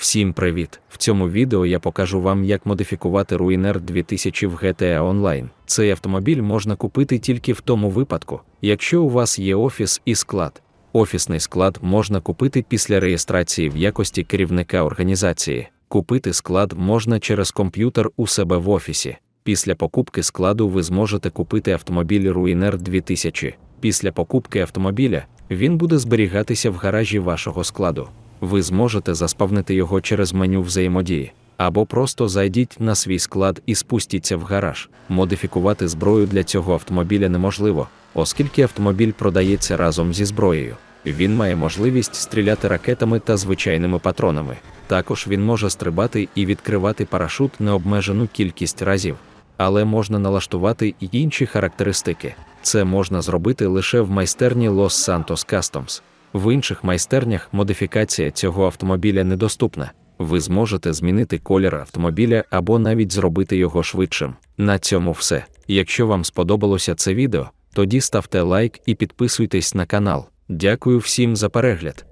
Всім привіт! В цьому відео я покажу вам, як модифікувати Ruiner 2000 в GTA Online. Цей автомобіль можна купити тільки в тому випадку, якщо у вас є офіс і склад. Офісний склад можна купити після реєстрації в якості керівника організації. Купити склад можна через комп'ютер у себе в офісі. Після покупки складу ви зможете купити автомобіль Ruiner 2000. Після покупки автомобіля він буде зберігатися в гаражі вашого складу. Ви зможете заспавнити його через меню взаємодії, або просто зайдіть на свій склад і спустіться в гараж. Модифікувати зброю для цього автомобіля неможливо, оскільки автомобіль продається разом зі зброєю. Він має можливість стріляти ракетами та звичайними патронами. Також він може стрибати і відкривати парашут необмежену кількість разів, але можна налаштувати і інші характеристики. Це можна зробити лише в майстерні Los Santos Customs. В інших майстернях модифікація цього автомобіля недоступна. Ви зможете змінити колір автомобіля або навіть зробити його швидшим. На цьому все. Якщо вам сподобалося це відео, тоді ставте лайк і підписуйтесь на канал. Дякую всім за перегляд.